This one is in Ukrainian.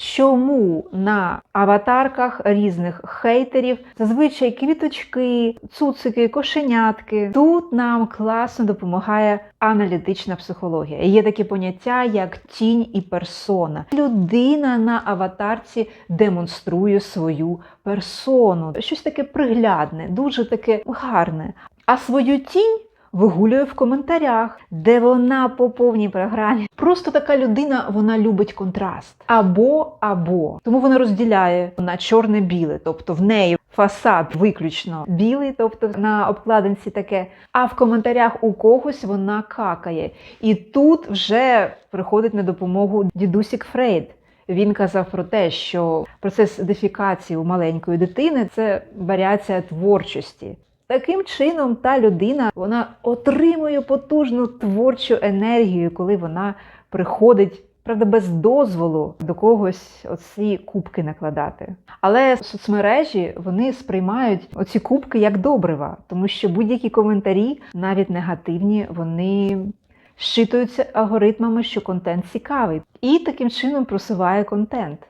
чому на аватарках різних хейтерів зазвичай квіточки, цуцики, кошенятки. Тут нам класно допомагає аналітична психологія. Є таке поняття, як тінь і персона. Людина на аватарці демонструє свою персону. Щось таке приглядне, дуже таке гарне. А свою тінь вигулює в коментарях, де вона по повній програмі. Просто така людина вона любить контраст. Або або. Тому вона розділяє на чорне-біле, тобто в неї фасад виключно білий, тобто на обкладинці таке. А в коментарях у когось вона какає. І тут вже приходить на допомогу дідусік Фрейд. Він казав про те, що процес дефікації у маленької дитини це варіація творчості. Таким чином, та людина вона отримує потужну творчу енергію, коли вона приходить, правда, без дозволу до когось оці кубки накладати. Але соцмережі вони сприймають оці кубки як добрива, тому що будь-які коментарі, навіть негативні, вони щитуються алгоритмами, що контент цікавий, і таким чином просуває контент.